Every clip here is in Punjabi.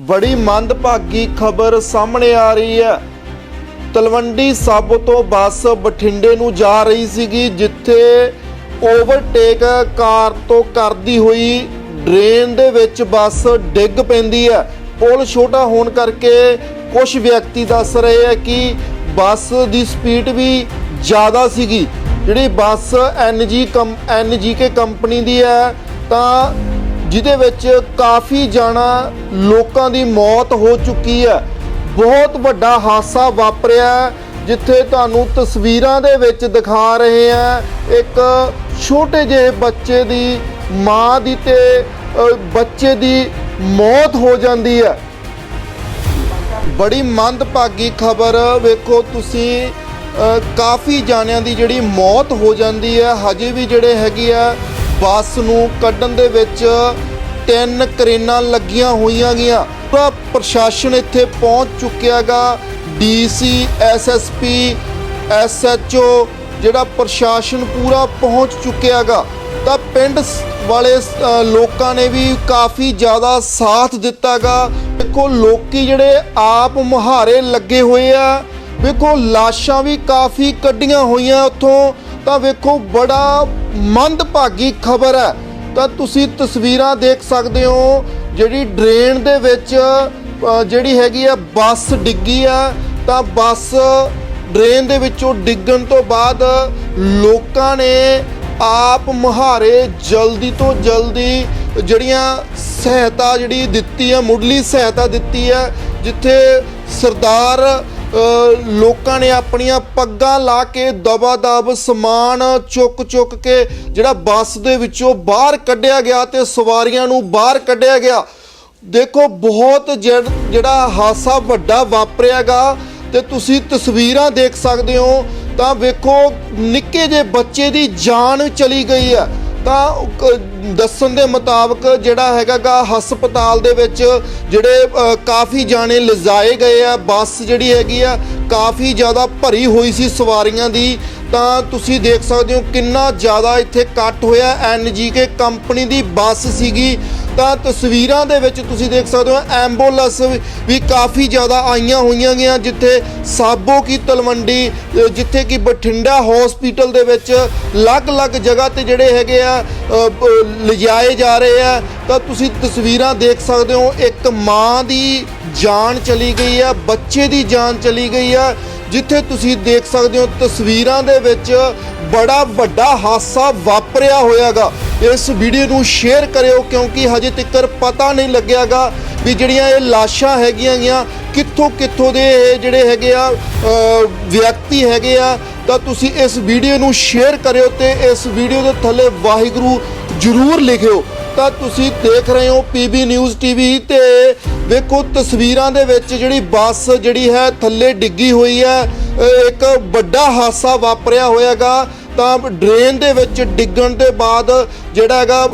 ਬੜੀ ਮੰਦਭਾਗੀ ਖਬਰ ਸਾਹਮਣੇ ਆ ਰਹੀ ਹੈ। ਤਲਵੰਡੀ ਸਾਬੋ ਤੋਂ ਬੱਸ ਬਠਿੰਡੇ ਨੂੰ ਜਾ ਰਹੀ ਸੀਗੀ, ਜਿੱਥੇ ਓਵਰਟੇਕ ਕਾਰ ਤੋਂ ਕਰਦੀ ਹੋਈ ਡਰੇਨ ਦੇ ਵਿੱਚ ਬੱਸ ਡਿੱਗ ਪੈਂਦੀ ਹੈ। ਪੁਲ ਛੋਟਾ ਹੋਣ ਕਰਕੇ ਕੁਝ ਵਿਅਕਤੀ ਦੱਸ ਰਹੇ ਆ ਕਿ ਬੱਸ ਦੀ ਸਪੀਡ ਵੀ ਜ਼ਿਆਦਾ ਸੀਗੀ। ਜਿਹੜੀ ਬੱਸ ਐਨਜੀ ਕੰ ਐਨਜੀਕੇ ਕੰਪਨੀ ਦੀ ਹੈ, ਤਾਂ ਜਿਹਦੇ ਵਿੱਚ ਕਾਫੀ ਜਾਣਾ ਲੋਕਾਂ ਦੀ ਮੌਤ ਹੋ ਚੁੱਕੀ ਹੈ। ਬਹੁਤ ਵੱਡਾ ਹਾਦਸਾ ਵਾਪਰਿਆ ਜਿੱਥੇ ਤੁਹਾਨੂੰ ਤਸਵੀਰਾਂ ਦੇ ਵਿੱਚ ਦਿਖਾ ਰਹੇ ਆ ਇੱਕ ਛੋਟੇ ਜਿਹੇ ਬੱਚੇ ਦੀ ਮਾਂ ਦੀ ਤੇ ਬੱਚੇ ਦੀ ਮੌਤ ਹੋ ਜਾਂਦੀ ਹੈ। ਬੜੀ ਮੰਦਭਾਗੀ ਖਬਰ ਵੇਖੋ ਤੁਸੀਂ ਕਾਫੀ ਜਾਣਿਆਂ ਦੀ ਜਿਹੜੀ ਮੌਤ ਹੋ ਜਾਂਦੀ ਹੈ। ਹਜੇ ਵੀ ਜਿਹੜੇ ਹੈਗੀ ਆ ਬੱਸ ਨੂੰ ਕੱਢਣ ਦੇ ਵਿੱਚ ਤਿੰਨ ਕਰੇਨਾਂ ਲੱਗੀਆਂ ਹੋਈਆਂ ਗੀਆਂ ਪੂਰਾ ਪ੍ਰਸ਼ਾਸਨ ਇੱਥੇ ਪਹੁੰਚ ਚੁੱਕਿਆਗਾ ਡੀਸੀ ਐਸਐਸਪੀ ਐਸਐਚਓ ਜਿਹੜਾ ਪ੍ਰਸ਼ਾਸਨ ਪੂਰਾ ਪਹੁੰਚ ਚੁੱਕਿਆਗਾ ਤਾਂ ਪਿੰਡ ਵਾਲੇ ਲੋਕਾਂ ਨੇ ਵੀ ਕਾਫੀ ਜ਼ਿਆਦਾ ਸਾਥ ਦਿੱਤਾਗਾ ਦੇਖੋ ਲੋਕੀ ਜਿਹੜੇ ਆਪ ਮੁਹਾਰੇ ਲੱਗੇ ਹੋਏ ਆ। ਵੇਖੋ ਲਾਸ਼ਾਂ ਵੀ ਕਾਫੀ ਕੱਢੀਆਂ ਹੋਈਆਂ ਉੱਥੋਂ। ਤਾਂ ਵੇਖੋ ਬੜਾ ਮੰਦਭਾਗੀ ਖਬਰ ਹੈ। ਤਾਂ ਤੁਸੀਂ ਤਸਵੀਰਾਂ ਦੇਖ ਸਕਦੇ ਹੋ, ਜਿਹੜੀ ਡਰੇਨ ਦੇ ਵਿੱਚ ਜਿਹੜੀ ਹੈਗੀ ਆ, ਬੱਸ ਡਿੱਗੀ ਆ। ਤਾਂ ਬੱਸ ਡਰੇਨ ਦੇ ਵਿੱਚੋਂ ਡਿੱਗਣ ਤੋਂ ਬਾਅਦ ਲੋਕਾਂ ਨੇ ਆਪ ਮੁਹਾਰੇ ਜਲਦੀ ਤੋਂ ਜਲਦੀ ਜਿਹੜੀਆਂ ਸਹਾਇਤਾ ਜਿਹੜੀ ਦਿੱਤੀ ਹੈ ਮੁੱਢਲੀ ਸਹਾਇਤਾ ਦਿੱਤੀ ਹੈ ਜਿੱਥੇ ਸਰਦਾਰ ਲੋਕਾਂ ਨੇ ਆਪਣੀਆਂ ਪੱਗਾਂ ਲਾ ਕੇ ਦਬਾ ਦਬ ਸਮਾਨ ਚੁੱਕ ਚੁੱਕ ਕੇ ਜਿਹੜਾ ਬੱਸ ਦੇ ਵਿੱਚੋਂ ਬਾਹਰ ਕੱਢਿਆ ਗਿਆ ਤੇ ਸਵਾਰੀਆਂ ਨੂੰ ਬਾਹਰ ਕੱਢਿਆ ਗਿਆ। ਦੇਖੋ, ਬਹੁਤ ਜਿਹ- ਜਿਹੜਾ ਹਾਸਾ ਵੱਡਾ ਵਾਪਰਿਆਗਾ ਤੇ ਤੁਸੀਂ ਤਸਵੀਰਾਂ ਦੇਖ ਸਕਦੇ ਹੋ। ਤਾਂ ਵੇਖੋ, ਨਿੱਕੇ ਜਿਹੇ ਬੱਚੇ ਦੀ ਜਾਨ ਚਲੀ ਗਈ ਹੈ। ਤਾਂ ਕ- ਦੱਸਣ ਦੇ ਮੁਤਾਬਕ ਜਿਹੜਾ ਹੈਗਾਗਾ ਹਸਪਤਾਲ ਦੇ ਵਿੱਚ ਜਿਹੜੇ ਅ, ਕਾਫੀ ਜਾਣੇ ਲਿਜਾਏ ਗਏ ਆ ਬੱਸ ਜਿਹੜੀ ਹੈਗੀ ਆ ਕਾਫੀ ਜ਼ਿਆਦਾ ਭਰੀ ਹੋਈ ਸੀ ਸਵਾਰੀਆਂ ਦੀ। ਤਾਂ ਤੁਸੀਂ ਦੇਖ ਸਕਦੇ ਹੋ ਕਿੰਨਾ ਜ਼ਿਆਦਾ ਇੱਥੇ ਕੱਟ ਹੋਇਆ ਐਨਜੀਕੇ ਕੰਪਨੀ ਦੀ ਬੱਸ ਸੀਗੀ। ਤਾਂ ਤਸਵੀਰਾਂ ਦੇ ਵਿੱਚ ਤੁਸੀਂ ਦੇਖ ਸਕਦੇ ਹੋ, ਐਂਬੂਲੈਂਸ ਵੀ- ਕਾਫੀ ਜ਼ਿਆਦਾ ਆਈਆਂ ਹੋਈਆਂ ਗਈਆਂ, ਜਿੱਥੇ ਸਾਬੋ ਕੀ ਤਲਵੰਡੀ ਜਿੱਥੇ ਕਿ ਬਠਿੰਡਾ ਹਸਪੀਟਲ ਦੇ ਵਿੱਚ ਅਲੱਗ-ਅਲੱਗ ਜਗ੍ਹਾ ਤੇ ਜਿਹੜੇ ਹੈਗੇ ਆ ਲਿਜਾਏ ਜਾ ਰਹੇ ਆ। ਤਾਂ ਤੁਸੀਂ ਤਸਵੀਰਾਂ ਦੇਖ ਸਕਦੇ ਹੋ, ਇੱਕ ਮਾਂ ਦੀ ਜਾਨ ਚਲੀ ਗਈ ਆ, ਬੱਚੇ ਦੀ ਜਾਨ ਚਲੀ ਗਈ ਆ ਜਿੱਥੇ ਤੁਸੀਂ ਦੇਖ ਸਕਦੇ ਹੋ ਤਸਵੀਰਾਂ ਦੇ ਵਿੱਚ ਬੜਾ ਵੱਡਾ ਹਾਦਸਾ ਵਾਪਰਿਆ ਹੋਇਆਗਾ। ਇਸ ਵੀਡੀਓ ਨੂੰ ਸ਼ੇਅਰ ਕਰਿਓ ਕਿਉਂਕਿ ਹਜੇ ਤੱਕ ਪਤਾ ਨਹੀਂ ਲੱਗਿਆਗਾ ਵੀ ਜਿਹੜੀਆਂ ਇਹ ਲਾਸ਼ਾਂ ਹੈਗੀਆਂ ਗੀਆਂ ਕਿੱਥੋਂ ਕਿੱਥੋਂ ਦੇ ਇਹ ਜਿਹੜੇ ਹੈਗੇ ਆ ਵਿਅਕਤੀ ਹੈਗੇ ਆ। ਤਾਂ ਤੁਸੀਂ ਇਸ ਵੀਡੀਓ ਨੂੰ ਸ਼ੇਅਰ ਕਰਿਓ ਤੇ ਇਸ ਵੀਡੀਓ ਦੇ ਥੱਲੇ ਵਾਹਿਗੁਰੂ ਜਰੂਰ ਲਿਖਿਓ। ਤਾਂ ਤੁਸੀਂ ਦੇਖ ਰਹੇ ਹੋ ਪੀਬੀ ਨਿਊਜ਼ ਟੀਵੀ ਤੇ ਵੇਖੋ ਤਸਵੀਰਾਂ ਦੇ ਵਿੱਚ ਜਿਹੜੀ ਬੱਸ ਜਿਹੜੀ ਹੈ ਥੱਲੇ ਡਿੱਗੀ ਹੋਈ ਹੈ ਇੱਕ ਵੱਡਾ ਹਾਦਸਾ ਵਾਪਰਿਆ ਹੋਇਆਗਾ। ਤਾਂ ਡਰੇਨ ਦੇ ਵਿੱਚ ਡਿੱਗਣ ਦੇ ਬਾਅਦ ਜਿਹੜਾ ਹੈਗਾ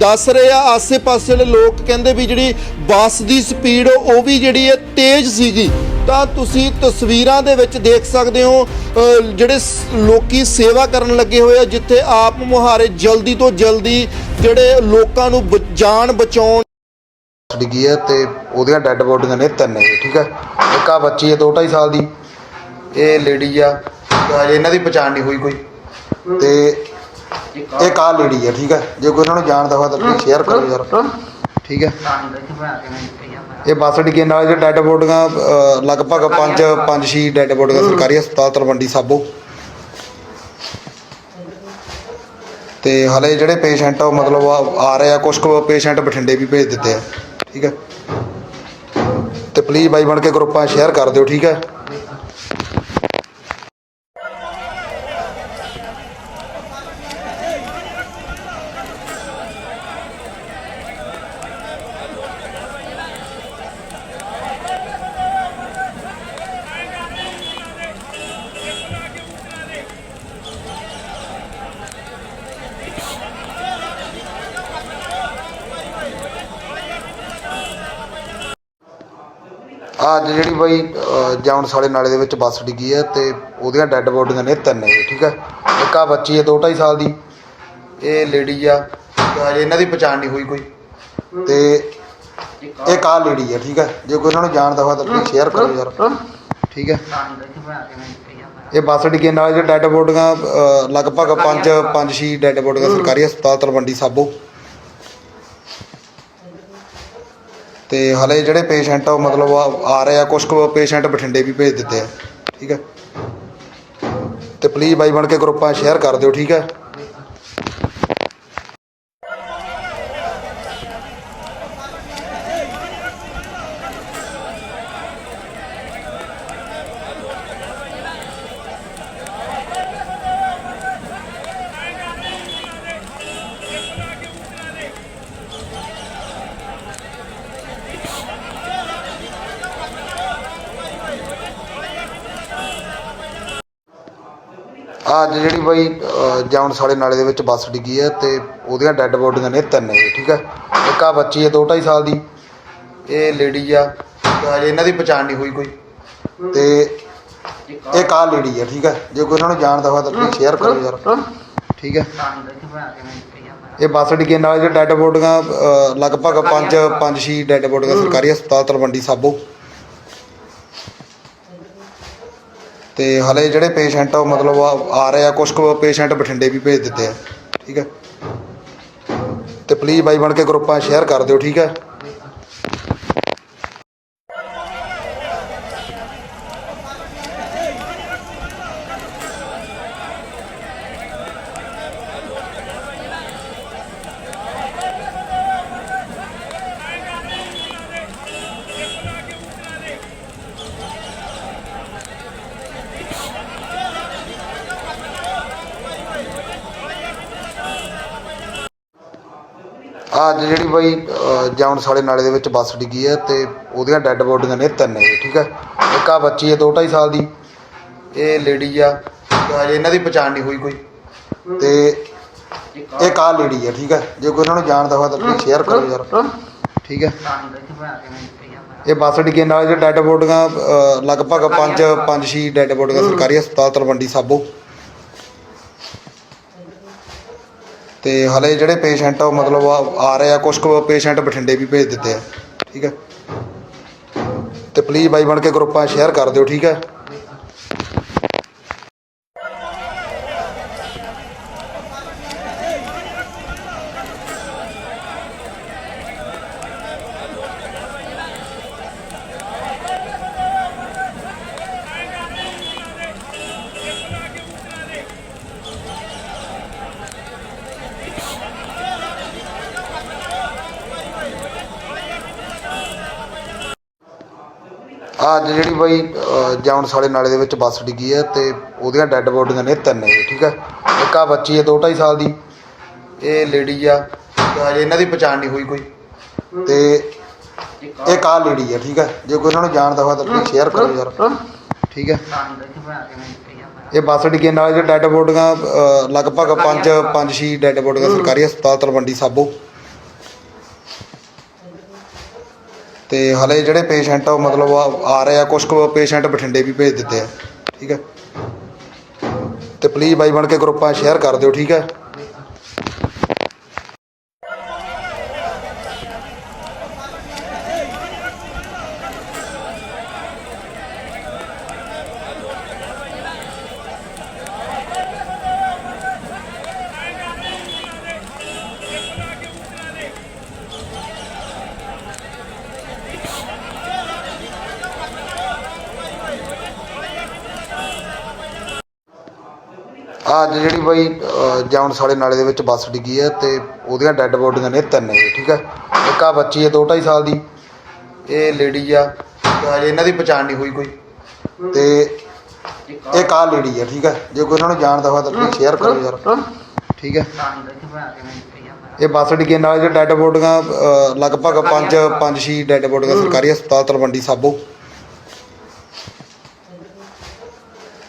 ਦੱਸ ਰਹੇ ਆ, ਆਸੇ-ਪਾਸੇ ਦੇ ਲੋਕ ਕਹਿੰਦੇ ਵੀ ਜਿਹੜੀ ਬੱਸ ਦੀ ਸਪੀਡ ਉਹ ਵੀ ਜਿਹੜੀ ਹੈ ਤੇਜ਼ ਸੀਗੀ। ਤਾਂ ਤੁਸੀਂ ਤਸਵੀਰਾਂ ਦੇ ਵਿੱਚ ਦੇਖ ਸਕਦੇ ਹੋ ਜਿਹੜੇ ਲੋਕੀ ਸੇਵਾ ਕਰਨ ਲੱਗੇ ਹੋਏ ਆ, ਜਿੱਥੇ ਆਪ ਮੁਹਾਰੇ ਜਲਦੀ ਤੋਂ ਜਲਦੀ ਜਿਹੜੇ ਲੋਕਾਂ ਨੂੰ ਜਾਨ ਬਚਾਉਣ ਡਿੱਗੀ ਹੈ ਤੇ ਉਹਦੀਆਂ ਡੈੱਡ ਬੋਡੀਆਂ ਨੇ ਤਿੰਨ ਇਹ, ਠੀਕ ਹੈ? ਇੱਕ ਆ ਬੱਚੀ ਹੈ 2.5 ਸਾਲ ਦੀ। ਇਹ ਲੇਡੀ ਆ ਹਜੇ ਇਹਨਾਂ ਦੀ ਪਛਾਣ ਨਹੀਂ ਹੋਈ ਕੋਈ। ਤੇ ਇਹ ਆ ਲੇਡੀ ਹੈ, ਠੀਕ ਹੈ? ਜੇ ਕੋਈ ਇਹਨਾਂ ਨੂੰ ਜਾਣਦਾ ਹੋਵੇ ਤਾਂ ਪਲੀਜ਼ ਸ਼ੇਅਰ ਕਰੋ ਯਾਰ। ਠੀਕ ਹੈ। ਇਹ ਬੱਸ ਡਿੱਗੀ ਨਾਲ ਜੋ ਡੈੱਡ ਬੋਡੀਆਂ ਅ, ਲਗਭਗ 5 5 6 ਡੈੱਡ ਬੋਡੀਆਂ ਸਰਕਾਰੀ ਹਸਪਤਾਲ ਤਲਵੰਡੀ ਸਾਬੋ। ਤੇ ਹਲੇ ਜਿਹੜੇ ਪੇਸ਼ੈਂਟ ਆ ਉਹ ਮਤਲਬ ਆ ਆ ਰਹੇ ਆ ਕੁਝ ਕੁ ਪੇਸ਼ੈਂਟ ਬਠਿੰਡੇ ਵੀ ਭੇਜ ਦਿੱਤੇ ਆ। ਠੀਕ ਹੈ। ਤੇ ਪਲੀਜ਼ ਬਾਈ ਬਣ ਕੇ ਗਰੁੱਪਾਂ ਸ਼ੇਅਰ ਕਰ ਦਿਓ ਠੀਕ ਹੈ। ਅੱਜ ਜਿਹੜੀ ਬਾਈ ਅਹ, ਜਾਉਣ ਸਾਲੇ ਨਾਲੇ ਦੇ ਵਿੱਚ ਬੱਸ ਡਿੱਗੀ ਹੈ ਤੇ ਉਹਦੀਆਂ ਡੈੱਡ ਬੋਡੀਆਂ ਨੇ ਤਿੰਨ ਇਹ ਠੀਕ ਹੈ ਇੱਕ ਆ ਬੱਚੀ ਹੈ 2.5 ਸਾਲ ਦੀ। ਇਹ ਲੇਡੀ ਆ ਹਜੇ ਇਹਨਾਂ ਦੀ ਪਛਾਣ ਨਹੀਂ ਹੋਈ ਕੋਈ। ਤੇ ਇਹ ਕਾ ਲੇਡੀ ਆ ਠੀਕ ਹੈ ਜੇ ਕੋਈ ਇਹਨਾਂ ਨੂੰ ਜਾਣਦਾ ਹੋਇਆ ਤਾਂ ਪਲੀਜ਼ ਸ਼ੇਅਰ ਕਰੋ ਯਾਰ। ਠੀਕ ਹੈ ਇਹ ਬੱਸ ਡਿੱਗੇ ਨਾਲ ਜਿਹੜੇ ਡੈੱਡ ਬੋਡੀਆਂ ਲਗਭਗ 5 5 6 ਡੈੱਡ ਬੋਡੀਆਂ ਸਰਕਾਰੀ ਹਸਪਤਾਲ ਤਲਵੰਡੀ ਸਾਬੋ। ਤੇ ਹਲੇ ਜਿਹੜੇ ਪੇਸ਼ੈਂਟ ਆ ਉਹ ਮਤਲਬ ਆ ਆ ਰਹੇ ਆ ਕੁਝ ਕੁ ਪੇਸ਼ੈਂਟ ਬਠਿੰਡੇ ਵੀ ਭੇਜ ਦਿੱਤੇ ਆ, ਠੀਕ ਹੈ ਤੇ ਪਲੀਜ਼ ਬਾਈ ਬਣ ਕੇ ਗਰੁੱਪਾਂ ਸ਼ੇਅਰ ਕਰ ਦਿਓ, ਠੀਕ ਹੈ ਅੱਜ ਜਿਹੜੀ ਬਾਈ ਅਹ, ਜਾਉਣ ਸਾਲੇ ਨਾਲੇ ਦੇ ਵਿੱਚ ਬੱਸ ਡਿੱਗੀ ਹੈ ਤੇ ਉਹਦੀਆਂ ਡੈੱਡ ਬੋਡੀਆਂ ਨੇ ਤਿੰਨ ਨੇ ਠੀਕ ਹੈ ਇੱਕ ਆ ਬੱਚੀ ਹੈ 2.5 ਸਾਲ ਦੀ। ਇਹ ਲੇਡੀ ਆ ਤੇ ਹਜੇ ਇਹਨਾਂ ਦੀ ਪਛਾਣ ਨਹੀਂ ਹੋਈ ਕੋਈ। ਤੇ ਇਹ ਕਾ ਲੇਡੀ ਆ ਠੀਕ ਹੈ ਜੇ ਕੋਈ ਇਹਨਾਂ ਨੂੰ ਜਾਣਦਾ ਹੋਇਆ ਤਾਂ ਪਲੀਜ਼ ਸ਼ੇਅਰ ਕਰੋ ਯਾਰ। ਠੀਕ ਹੈ ਇਹ ਬੱਸ ਡਿੱਗੇ ਨਾਲ ਜਿਹੜੇ ਡੈੱਡ ਬੋਡੀਆਂ ਲਗਭਗ 5 5 6 ਡੈੱਡ ਬੋਡੀਆਂ ਸਰਕਾਰੀ ਹਸਪਤਾਲ ਤਲਵੰਡੀ ਸਾਬੋ। ਤੇ ਹਲੇ ਜਿਹੜੇ ਪੇਸ਼ੈਂਟ ਆ ਉਹ ਮਤਲਬ ਆ ਆ ਰਹੇ ਆ ਕੁਝ ਕੁ ਪੇਸ਼ੈਂਟ ਬਠਿੰਡੇ ਵੀ ਭੇਜ ਦਿੱਤੇ ਆ, ਠੀਕ ਹੈ। ਤੇ ਪਲੀਜ਼ ਬਾਈ ਬਣ ਕੇ ਗਰੁੱਪਾਂ ਸ਼ੇਅਰ ਕਰ ਦਿਓ, ਠੀਕ ਹੈ। ਅੱਜ ਜਿਹੜੀ ਬਾਈ ਅਹ, ਜਾਉਣ ਸਾਲੇ ਨਾਲੇ ਦੇ ਵਿੱਚ ਬੱਸ ਡਿੱਗੀ ਹੈ ਤੇ ਉਹਦੀਆਂ ਡੈੱਡ ਬੋਡੀਆਂ ਨੇ ਤਿੰਨ ਨੇ ਠੀਕ ਹੈ? ਇੱਕ ਆ ਬੱਚੀ ਹੈ 2.5 ਸਾਲ ਦੀ ਇਹ ਲੇਡੀ ਆ ਤੇ ਹਜੇ ਇਹਨਾਂ ਦੀ ਪਛਾਣ ਨਹੀਂ ਹੋਈ ਕੋਈ। ਤੇ ਇਹ ਕਾ ਲੇਡੀ ਆ ਠੀਕ ਹੈ? ਜੇ ਕੋਈ ਇਹਨਾਂ ਨੂੰ ਜਾਣਦਾ ਹੋਇਆ ਤਾਂ ਪਲੀਜ਼ ਸ਼ੇਅਰ ਕਰੋ ਯਾਰ। ਠੀਕ ਹੈ? ਇਹ ਬੱਸ ਡਿੱਗੇ ਨਾਲ ਜਿਹੜੇ ਡੈੱਡ ਬੋਡੀਆਂ ਅਹ, ਲਗਭਗ 5 5 6 ਡੈੱਡ ਬੋਡੀਆਂ ਸਰਕਾਰੀ ਹਸਪਤਾਲ ਤਲਵੰਡੀ ਸਾਬੋ। ਤੇ ਹਲੇ ਜਿਹੜੇ ਪੇਸ਼ੈਂਟ ਆ, ਉਹ ਮਤਲਬ ਆ ਆ ਰਹੇ ਆ ਕੁਝ ਕੁ ਪੇਸ਼ੈਂਟ ਬਠਿੰਡੇ ਵੀ ਭੇਜ ਦਿੱਤੇ ਆ, ਠੀਕ ਹੈ ਤੇ ਪਲੀਜ਼ ਬਾਈ ਬਣ ਕੇ ਗਰੁੱਪਾਂ ਸ਼ੇਅਰ ਕਰ ਦਿਓ, ਠੀਕ ਹੈ ਅੱਜ ਜਿਹੜੀ ਬਾਈ ਅਹ, ਜਾਉਣ ਸਾਲੇ ਨਾਲੇ ਦੇ ਵਿੱਚ ਬੱਸ ਡਿੱਗੀ ਹੈ ਤੇ ਉਹਦੀਆਂ ਡੈੱਡ ਬੋਡੀਆਂ ਨੇ ਤਿੰਨ ਨੇ ਠੀਕ ਹੈ? ਇੱਕ ਆ ਬੱਚੀ ਹੈ 2.5 ਸਾਲ ਦੀ। ਇਹ ਲੇਡੀ ਆ ਹਜੇ ਇਹਨਾਂ ਦੀ ਪਛਾਣ ਨਹੀਂ ਹੋਈ ਕੋਈ। ਤੇ ਇਹ ਕਾ ਲੇਡੀ ਆ ਠੀਕ ਹੈ? ਜੇ ਕੋਈ ਇਹਨਾਂ ਨੂੰ ਜਾਣਦਾ ਹੋਇਆ ਤਾਂ ਪਲੀਜ਼ ਸ਼ੇਅਰ ਕਰੋ ਯਾਰ। ਠੀਕ ਹੈ? ਇਹ ਬੱਸ ਡਿੱਗੀ ਨਾਲ ਜਿਹੜੇ ਡੈੱਡ ਬੋਡੀਆਂ ਲਗਭਗ 5 5 6 ਡੈੱਡ ਬੋਡੀਆਂ ਸਰਕਾਰੀ ਹਸਪਤਾਲ ਤਲਵੰਡੀ ਸਾਬੋ। ਤੇ ਹਲੇ ਜਿਹੜੇ ਪੇਸ਼ੈਂਟ ਆ ਉਹ ਮਤਲਬ ਆ ਆ ਰਹੇ ਆ ਕੁਝ ਕੁ ਪੇਸ਼ੈਂਟ ਬਠਿੰਡੇ ਵੀ ਭੇਜ ਦਿੱਤੇ ਆ, ਠੀਕ ਹੈ। ਤੇ ਪਲੀਜ਼ ਬਾਈ ਬਣ ਕੇ ਗਰੁੱਪਾਂ ਸ਼ੇਅਰ ਕਰ ਦਿਓ, ਠੀਕ ਹੈ। ਅੱਜ ਜਿਹੜੀ ਬਾਈ ਅਹ, ਜਾਉਣ ਸਾਲੇ ਨਾਲੇ ਦੇ ਵਿੱਚ ਬੱਸ ਡਿੱਗੀ ਹੈ ਤੇ ਉਹਦੀਆਂ ਡੈੱਡ ਬੋਡੀਆਂ ਨੇ ਤਿੰਨ ਨੇ ਠੀਕ ਹੈ ਇੱਕ ਆ ਬੱਚੀ ਹੈ 2.5 ਸਾਲ ਦੀ। ਇਹ ਲੇਡੀ ਆ ਤੇ ਹਜੇ ਇਹਨਾਂ ਦੀ ਪਛਾਣ ਨਹੀਂ ਹੋਈ ਕੋਈ। ਤੇ ਇਹ ਕਾ ਲੇਡੀ ਆ ਠੀਕ ਹੈ ਜੇ ਕੋਈ ਇਹਨਾਂ ਨੂੰ ਜਾਣਦਾ ਹੋਇਆ ਤਾਂ ਪਲੀਜ਼ ਸ਼ੇਅਰ ਕਰੋ ਯਾਰ। ਠੀਕ ਹੈ ਇਹ ਬੱਸ ਡਿੱਗੇ ਨਾਲ ਜਿਹੜੇ ਡੈੱਡ ਬੋਡੀਆਂ ਲਗਭਗ 5 5 6 ਡੈੱਡ ਬੋਡੀਆਂ ਸਰਕਾਰੀ ਹਸਪਤਾਲ ਤਲਵੰਡੀ ਸਾਬੋ।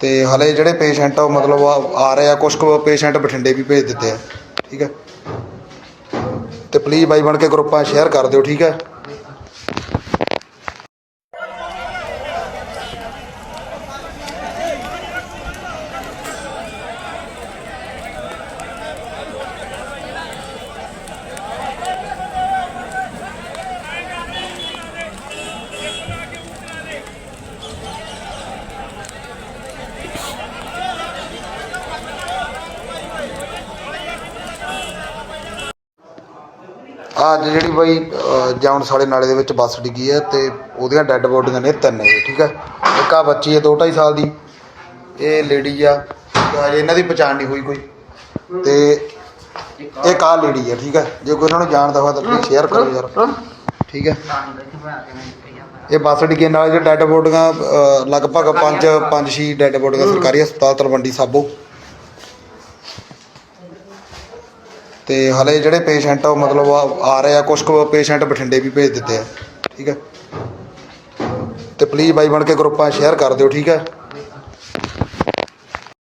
ਤੇ ਹਲੇ ਜਿਹੜੇ ਪੇਸ਼ੈਂਟ ਆ ਉਹ ਮਤਲਬ ਆ ਆ ਰਹੇ ਆ ਕੁਝ ਕੁ ਪੇਸ਼ੈਂਟ ਬਠਿੰਡੇ ਵੀ ਭੇਜ ਦਿੱਤੇ ਆ, ਠੀਕ ਹੈ। ਤੇ ਪਲੀਜ਼ ਬਾਈ ਬਣ ਕੇ ਗਰੁੱਪਾਂ ਸ਼ੇਅਰ ਕਰ ਦਿਓ, ਠੀਕ ਹੈ। ਅੱਜ ਜਿਹੜੀ ਬਾਈ ਅਹ, ਜੌਨ ਸਾਲੇ ਨਾਲੇ ਦੇ ਵਿੱਚ ਬੱਸ ਡਿੱਗੀ ਹੈ ਤੇ ਉਹਦੀਆਂ ਡੈੱਡ ਬੋਡੀਆਂ ਨੇ ਤਿੰਨ ਇਹ ਠੀਕ ਹੈ? ਇੱਕ ਆ ਬੱਚੀ ਹੈ 2.5 ਸਾਲ ਦੀ ਇਹ ਲੇਡੀ ਆ ਹਜੇ ਇਹਨਾਂ ਦੀ ਪਛਾਣ ਨਹੀਂ ਹੋਈ ਕੋਈ ਤੇ ਇਹ ਆ ਲੇਡੀ ਹੈ ਠੀਕ ਹੈ? ਜੇ ਕੋਈ ਇਹਨਾਂ ਨੂੰ ਜਾਣਦਾ ਹੋਵੇ ਤਾਂ ਪਲੀਜ਼ ਸ਼ੇਅਰ ਕਰੋ ਯਾਰ ਠੀਕ ਹੈ? ਇਹ ਬੱਸ ਡਿੱਗੇ ਨਾਲ ਜੋ ਡੈੱਡ ਬੋਡੀਆਂ ਅਹ, ਲਗਭਗ 5 5 6 ਡੈੱਡ ਬੋਡੀਆਂ ਸਰਕਾਰੀ ਹਸਪਤਾਲ ਤਲਵੰਡੀ ਸਾਬੋ ਤੇ ਹਲੇ ਜਿਹੜੇ ਪੇਸ਼ੈਂਟ ਆ, ਉਹ ਮਤਲਬ ਆ ਆ ਰਹੇ ਆ ਕੁਝ ਕੁ ਪੇਸ਼ੈਂਟ ਬਠਿੰਡੇ ਵੀ ਭੇਜ ਦਿੱਤੇ ਆ, ਠੀਕ ਹੈ ਤੇ ਪਲੀਜ਼ ਬਾਈ ਬਣ ਕੇ ਗਰੁੱਪਾਂ ਸ਼ੇਅਰ ਕਰ ਦਿਓ, ਠੀਕ ਹੈ